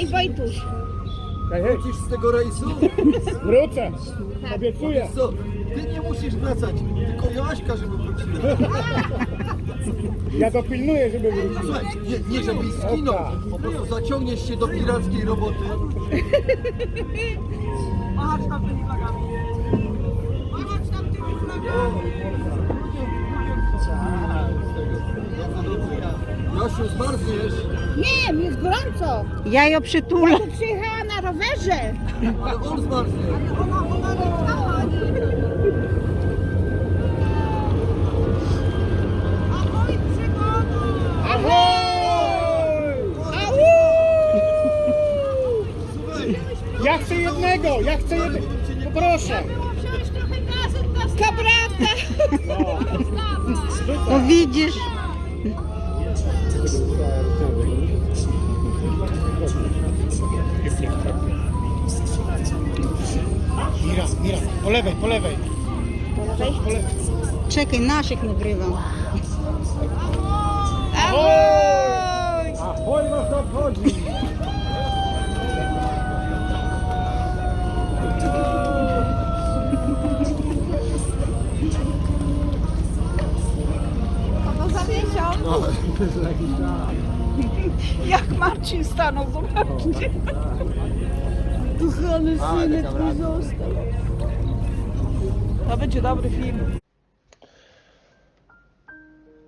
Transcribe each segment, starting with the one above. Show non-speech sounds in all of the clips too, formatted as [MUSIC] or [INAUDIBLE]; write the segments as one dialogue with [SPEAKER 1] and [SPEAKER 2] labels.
[SPEAKER 1] Ej, Wojtuś,
[SPEAKER 2] Wrócisz z tego rejsu?
[SPEAKER 3] Wrócę, obiecuję.
[SPEAKER 2] Co? Ty nie musisz wracać, tylko Joaśka, żeby wróciła.
[SPEAKER 3] Ja dopilnuję, żeby wrócił.
[SPEAKER 2] Słuchaj, nie, nie żebyś zginął, po prostu zaciągniesz się do pirackiej roboty.
[SPEAKER 4] Machać tam tymi flagami. Machać tam tymi flagami.
[SPEAKER 2] Jasiu, zmarzniesz,
[SPEAKER 1] nie, mi jest gorąco.
[SPEAKER 5] Ja ją przytulę.
[SPEAKER 1] Tu przyjechała na rowerze.
[SPEAKER 2] ale on
[SPEAKER 3] Ja chcę jednego, ja chcę jednego. Poproszę.
[SPEAKER 4] Wziąłeś trochę gazet na
[SPEAKER 1] Kabrata.
[SPEAKER 5] No widzisz,
[SPEAKER 3] Mira, Mira, po lewej, po lewej. Po lewej.
[SPEAKER 5] czekaj, naszych nagrywam.
[SPEAKER 3] Ahoj! Ahoj was obchodzi.
[SPEAKER 4] Marcin stanął, zobaczcie. Kochany synek mój został. To będzie dobry film.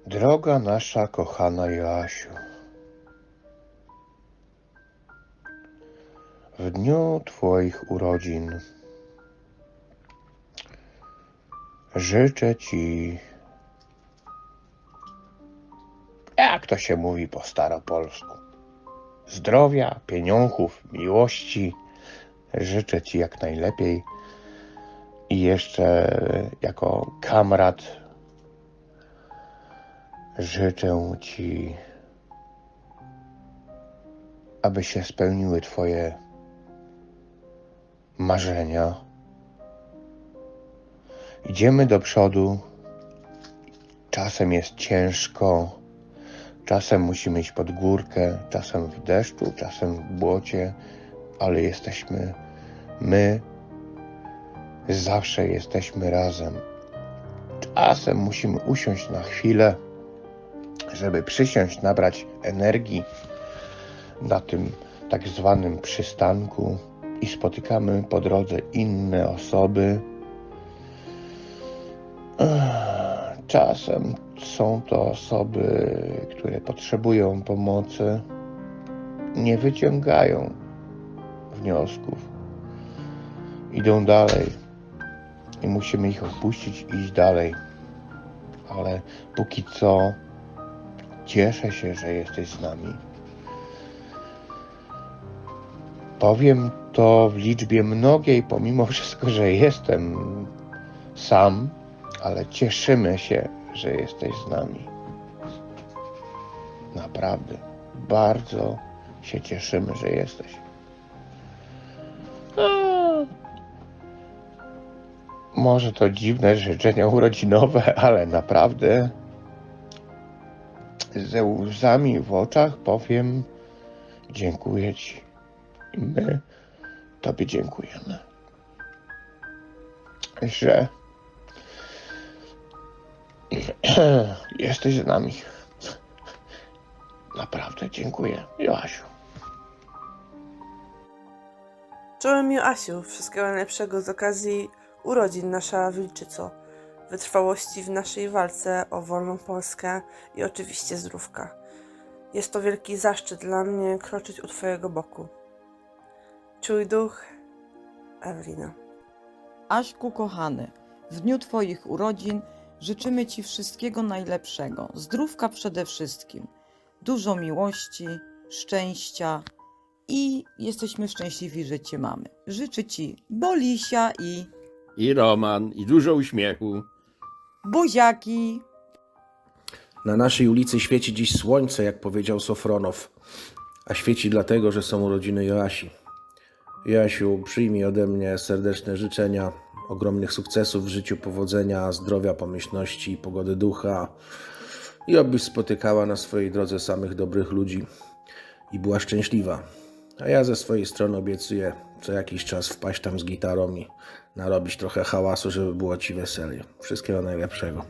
[SPEAKER 6] Droga nasza kochana Joasiu, w dniu Twoich urodzin życzę Ci, jak to się mówi po staropolsku, zdrowia, pieniążków, miłości. Życzę Ci jak najlepiej i jeszcze jako kamrat Życzę Ci, aby się spełniły Twoje marzenia. Idziemy do przodu. Czasem jest ciężko, czasem musimy iść pod górkę, czasem w deszczu, czasem w błocie, ale jesteśmy my, zawsze jesteśmy razem. Czasem musimy usiąść na chwilę żeby przysiąść, nabrać energii na tym tak zwanym przystanku i spotykamy po drodze inne osoby. Ech, Czasem są to osoby, które potrzebują pomocy, nie wyciągają wniosków, idą dalej i musimy ich opuścić i iść dalej. Ale póki co Cieszę się, że jesteś z nami. Powiem to w liczbie mnogiej, pomimo wszystko, że jestem sam, ale cieszymy się, że jesteś z nami. Naprawdę, bardzo się cieszymy, że jesteś. A, Może to dziwne życzenia urodzinowe, ale naprawdę ze łzami w oczach powiem dziękuję Ci. I my Tobie dziękujemy. Że [CLEARS THROAT] jesteś z nami. Naprawdę dziękuję, Joasiu.
[SPEAKER 7] Czołem Joasiu, wszystkiego najlepszego z okazji urodzin nasza Wilczyco, wytrwałości w naszej walce o wolną Polskę i oczywiście zdrówka. Jest to wielki zaszczyt dla mnie kroczyć u Twojego boku. Czuj duch, Ewelina.
[SPEAKER 8] Aśku kochany, w dniu Twoich urodzin życzymy Ci wszystkiego najlepszego, zdrówka przede wszystkim, dużo miłości, szczęścia i jesteśmy szczęśliwi, że Cię mamy. Życzę Ci Bolisia i
[SPEAKER 9] I Roman, i dużo uśmiechu.
[SPEAKER 8] buziaki.
[SPEAKER 10] Na naszej ulicy świeci dziś słońce, jak powiedział Sofronow, a świeci dlatego, że są urodziny Joasi. Joasiu, przyjmij ode mnie serdeczne życzenia, ogromnych sukcesów w życiu, powodzenia, zdrowia, pomyślności, pogody ducha i obyś spotykała na swojej drodze samych dobrych ludzi i była szczęśliwa. A ja ze swojej strony obiecuję co jakiś czas wpaść tam z gitarą i narobić trochę hałasu, żeby było ci weselnie. Wszystkiego najlepszego.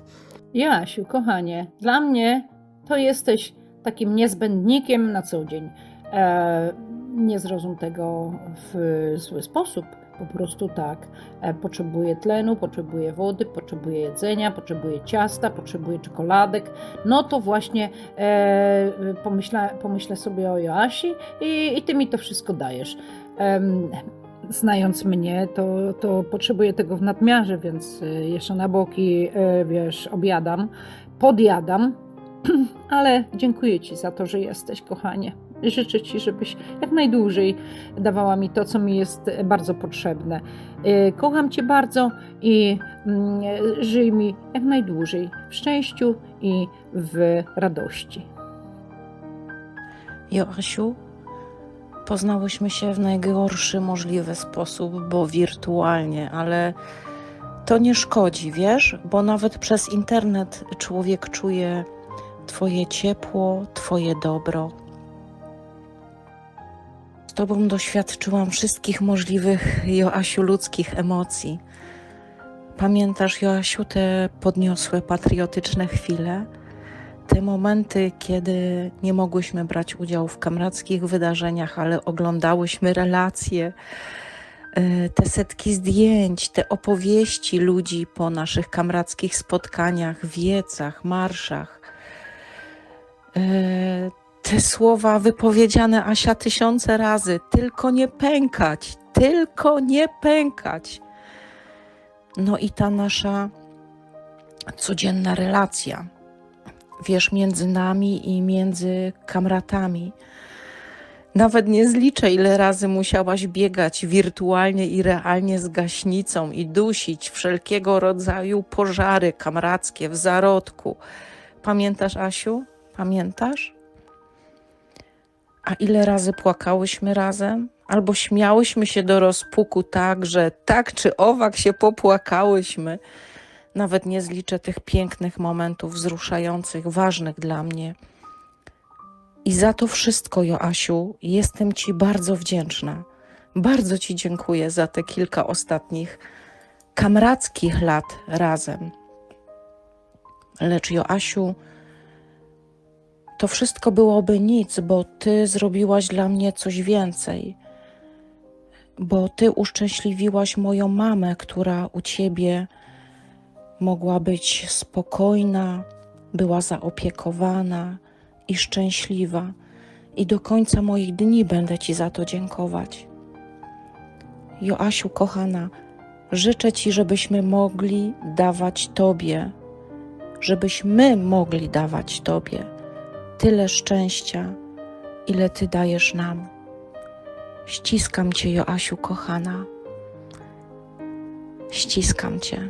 [SPEAKER 11] Jasiu, kochanie, dla mnie to jesteś takim niezbędnikiem na co dzień. E, nie zrozum tego w zły sposób. Po prostu tak. E, potrzebuję tlenu, potrzebuję wody, potrzebuję jedzenia, potrzebuję ciasta, potrzebuję czekoladek. No to właśnie e, pomyślę, pomyślę sobie o Joasi i, i ty mi to wszystko dajesz. Znając mnie, to, to potrzebuję tego w nadmiarze, więc y, jeszcze na boki, y, wiesz, objadam, podjadam, [CLEARS THROAT] ale dziękuję Ci za to, że jesteś, kochanie. Życzę Ci, żebyś jak najdłużej dawała mi to, co mi jest bardzo potrzebne. Y, Kocham Cię bardzo i mm, żyj mi jak najdłużej w szczęściu i w radości.
[SPEAKER 8] Joasiu, poznałyśmy się w najgorszy możliwy sposób, bo wirtualnie, ale to nie szkodzi, wiesz, bo nawet przez internet człowiek czuje Twoje ciepło, Twoje dobro. Z Tobą doświadczyłam wszystkich możliwych, Joasiu, ludzkich emocji. Pamiętasz, Joasiu, te podniosłe, patriotyczne chwile? te momenty, kiedy nie mogłyśmy brać udziału w kamrackich wydarzeniach, ale oglądałyśmy relacje, e, te setki zdjęć, te opowieści ludzi po naszych kamrackich spotkaniach, wiecach, marszach. Te słowa wypowiedziane Asia tysiące razy, tylko nie pękać, tylko nie pękać. No i ta nasza codzienna relacja wiesz, między nami i między kamratami. Nawet nie zliczę, ile razy musiałaś biegać wirtualnie i realnie z gaśnicą i dusić wszelkiego rodzaju pożary kamrackie w zarodku. Pamiętasz, Asiu? Pamiętasz? A ile razy płakałyśmy razem? Albo śmiałyśmy się do rozpuku tak, że tak czy owak się popłakałyśmy. Nawet nie zliczę tych pięknych momentów wzruszających, ważnych dla mnie. I za to wszystko, Joasiu, jestem Ci bardzo wdzięczna. Bardzo Ci dziękuję za te kilka ostatnich kamrackich lat razem. Lecz, Joasiu, to wszystko byłoby nic, bo Ty zrobiłaś dla mnie coś więcej. Bo Ty uszczęśliwiłaś moją mamę, która u Ciebie mogła być spokojna, była zaopiekowana i szczęśliwa, i do końca moich dni będę Ci za to dziękować. Joasiu, kochana, życzę Ci, żebyśmy mogli dawać Tobie, żebyśmy mogli dawać Tobie tyle szczęścia, ile Ty dajesz nam. Ściskam Cię, Joasiu, kochana. Ściskam Cię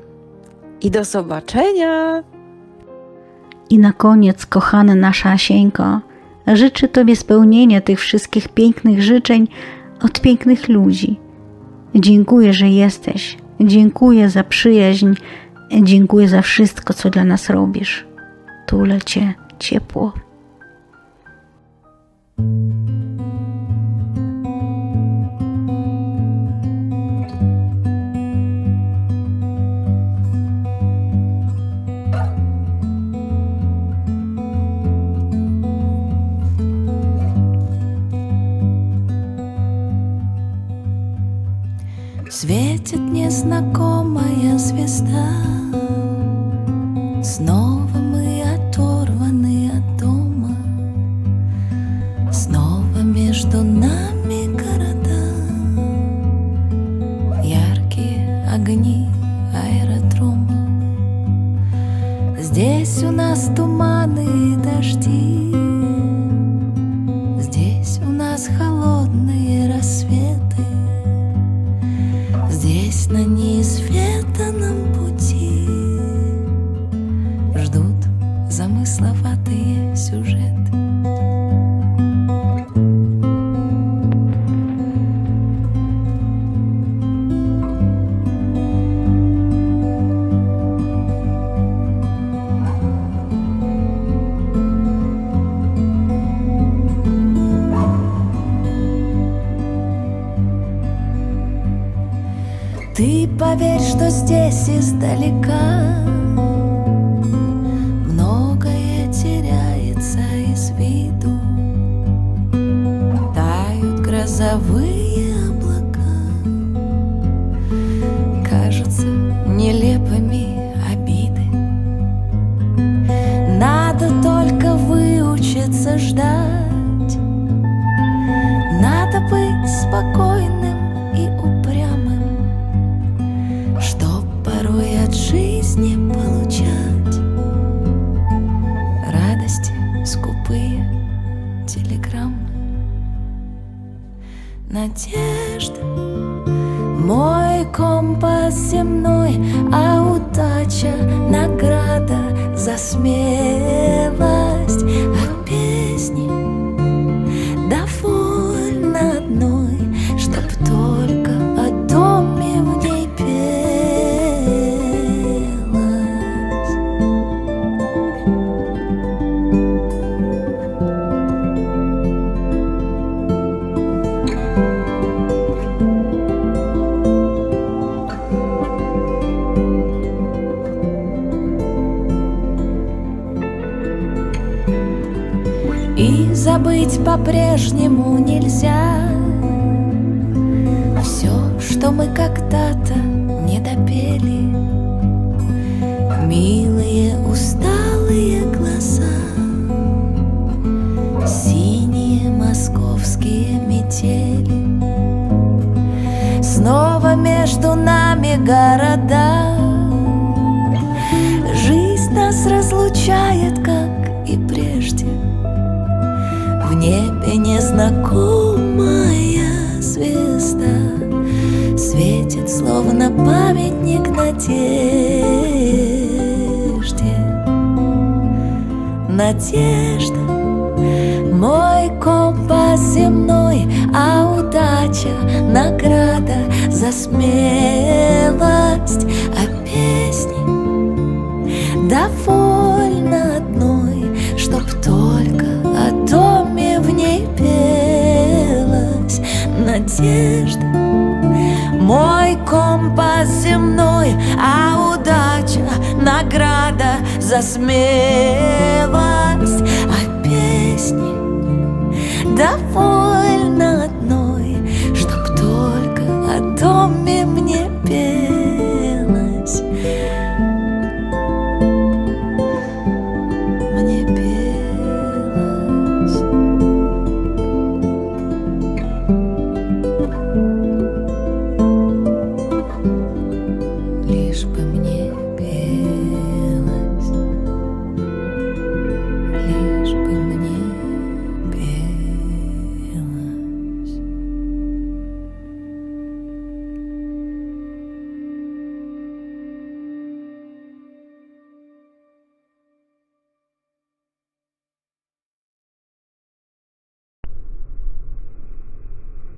[SPEAKER 8] i do zobaczenia.
[SPEAKER 5] I na koniec, kochana nasza Asieńko, życzę Tobie spełnienia tych wszystkich pięknych życzeń od pięknych ludzi. Dziękuję, że jesteś. Dziękuję za przyjaźń. Dziękuję za wszystko, co dla nas robisz. Tulę Cię ciepło.
[SPEAKER 12] Светит незнакомая звезда Здесь у нас туманы жизни получать. Радости скупые телеграммы. Надежда мой компас земной, а удача награда за смелость, забыть по-прежнему нельзя. Все, что мы когда-то не допели. Милые усталые глаза. Синие московские метели. Снова между нами города. Жизнь нас разлучает, небе незнакомая звезда Светит, словно памятник надежде. Надежда мой компас земной, а удача награда за смелость, засмеялась, а песни довольно одной, чтоб только о доме мне пелось. Мне пелось. Лишь бы мне пелось.